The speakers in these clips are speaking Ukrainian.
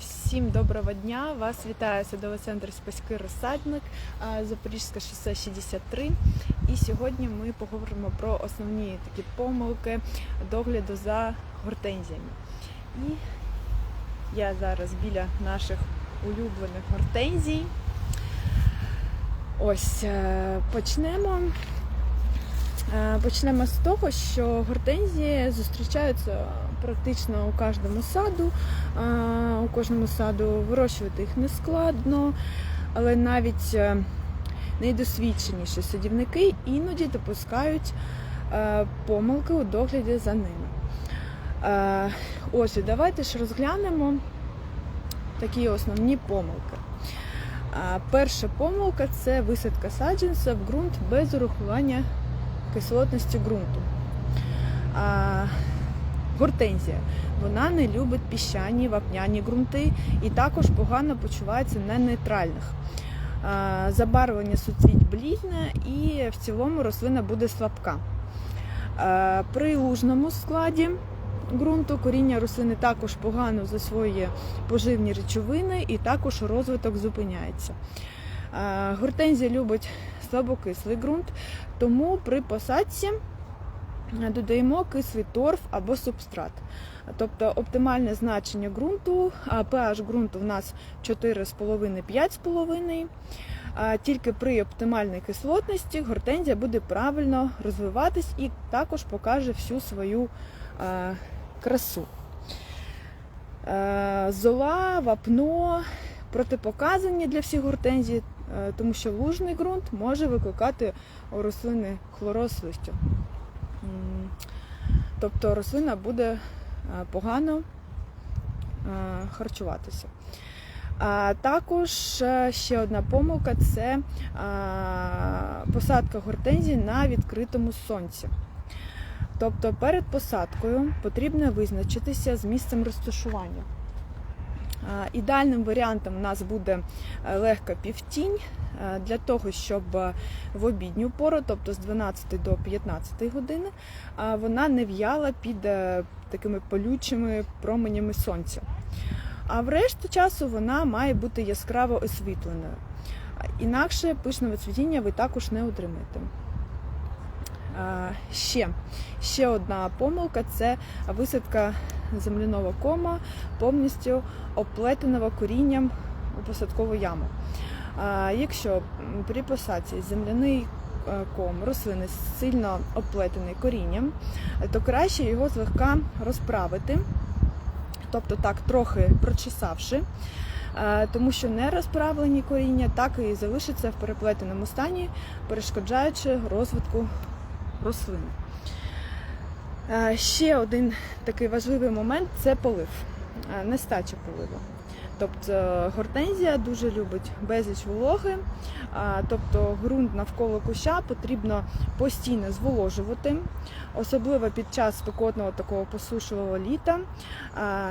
Всім доброго дня! Вас вітає садовий центр Спаський розсадник, а, Запорізьке шосе 63. І сьогодні ми поговоримо про основні такі помилки догляду за гортензіями. І я зараз біля наших улюблених гортензій. Ось е, почнемо. Е, Почнемо з того, що гортензії зустрічаються практично у кожному саду. Е, У кожному саду вирощувати їх не складно, але навіть е, найдосвідченіші садівники іноді допускають помилки у догляді за ними. Ось, давайте ж розглянемо такі основні помилки. Перша помилка це висадка саджанця в ґрунт без урахування кислотності ґрунту. А, Гортензія. Вона не любить піщані вапняні ґрунти і також погано почувається на нейтральних. А, Забарвлення суцвіть блідне і в цілому рослина буде слабка. А, При лужному складі ґрунту коріння рослини також погано засвоює поживні речовини і також розвиток зупиняється. Гортензія любить слабокислий ґрунт, тому при посадці е, додаємо кислий торф або субстрат. Тобто оптимальне значення ґрунту, а pH ґрунту в нас 4,5-5,5. Тільки при оптимальній кислотності гортензія буде правильно розвиватись і також покаже всю свою е, красу. Е, Зола, вапно протипоказані для всіх гортензій, е, тому що лужний ґрунт може викликати у рослини хлороз листю. Тобто рослина буде е, погано е, харчуватися. А також е, ще одна помилка це е, посадка гортензій на відкритому сонці. Тобто перед посадкою потрібно визначитися з місцем розташування. А, Ідеальним варіантом у нас буде е, легка півтінь е, для того, щоб е, в обідню пору, тобто з 12 до 15 години, вона не в'яла під е, такими полючими променями сонця. А в решту часу вона має бути яскраво освітленою. Інакше пишного цвітіння ви також не отримаєте. Ще, ще одна помилка це висадка земляного кома повністю оплетеного корінням у посадкову яму. Якщо при посадці земляний е, ком рослини сильно оплетений корінням, то краще його злегка розправити, тобто так трохи прочесавши. е, Тому що нерозправлені коріння так і залишаться в переплетеному стані, перешкоджаючи розвитку рослин. Е, Ще один такий важливий момент це полив, е, нестача поливу. Тобто гортензія дуже любить безліч вологи, тобто ґрунт навколо куща потрібно постійно зволожувати, особливо під час спекотного такого посушливого літа.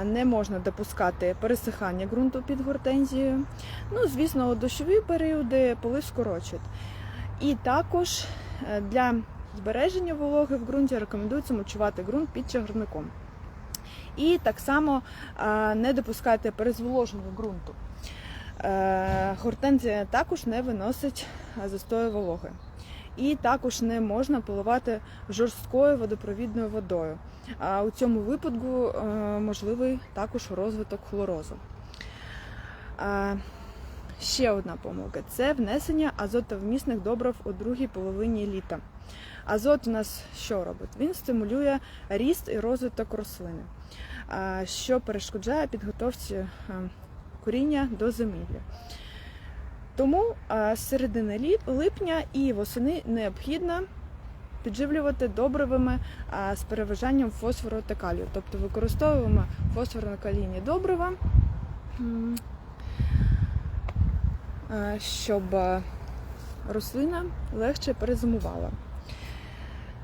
Не можна допускати пересихання ґрунту під гортензією. Ну, звісно, у дощові періоди полив скорочують. І також е, для збереження вологи в ґрунті рекомендується мульчувати ґрунт під чагарником. І так само е, не допускайте перезволоження ґрунту. Е, Гортензія також не виносить застою вологи. І також не можна поливати жорсткою водопровідною водою. А у цьому випадку е, можливий також розвиток хлорозу. Ще одна помилка це внесення азотовмісних добрив у другій половині літа. Азот у нас що робить? Він стимулює ріст і розвиток рослини, що перешкоджає підготовці коріння до зимівлі. Тому з середини липня і восени необхідно підживлювати добривами з переважанням фосфору та калію. Тобто використовуємо фосфорно-калійні добрива, щоб рослина легше перезимувала.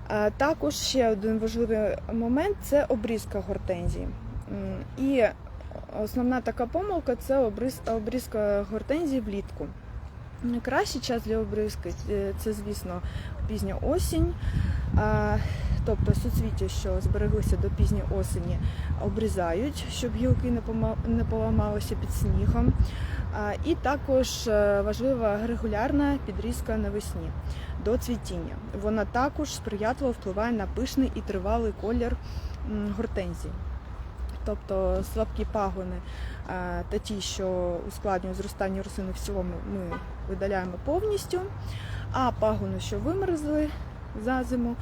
А Також ще один важливий момент це обрізка гортензії. І основна така помилка це обріз- обрізка гортензії влітку. Найкращий час для обрізки е, це, звісно, пізня осінь. Тобто суцвіття, що збереглися до пізньої осені, обрізають, щоб гілки не поламалися під снігом. І також е, важлива регулярна підрізка навесні до цвітіння. Вона також сприятливо впливає на пишний і тривалий колір гортензії. Тобто слабкі пагони та ті, що ускладнюють зростання рослини в цілому, ми видаляємо повністю, а пагони, що вимерзли за зиму,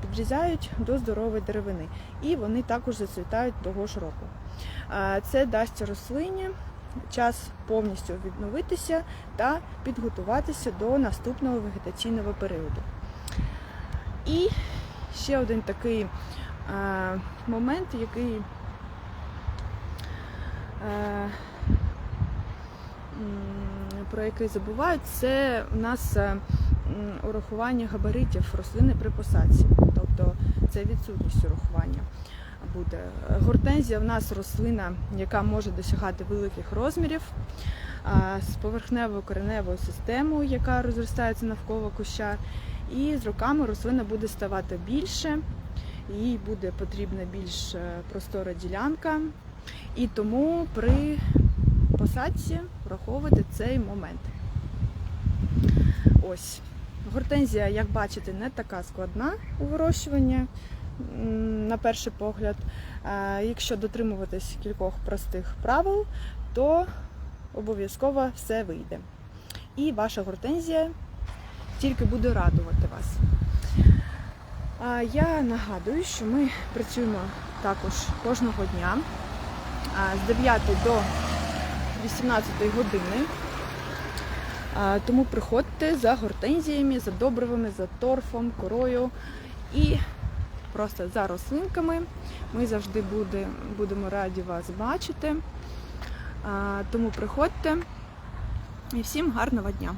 підрізають до здорової деревини. І вони також зацвітають того ж року. Це дасть рослині час повністю відновитися та підготуватися до наступного вегетаційного періоду. І ще один такий момент, який про який забувають, це у нас урахування габаритів рослини при посадці. Тобто це відсутність урахування буде. Гортензія в нас рослина, яка може досягати великих розмірів з поверхневою кореневою системою, яка розростається навколо куща. І з роками рослина буде ставати більше, їй буде потрібна більш е, простора ділянка. І тому при посадці враховувати цей момент. Ось. Гортензія, як бачите, не така складна у вирощуванні на перший погляд. Е, Якщо дотримуватись кількох простих правил, то обов'язково все вийде. І ваша гортензія тільки буде радувати вас. Я нагадую, що ми працюємо також кожного дня з 9 до 18 години. Тому приходьте за гортензіями, за добривами, за торфом, корою і просто за рослинками. Ми завжди буде, будемо раді вас бачити. Тому приходьте і всім гарного дня!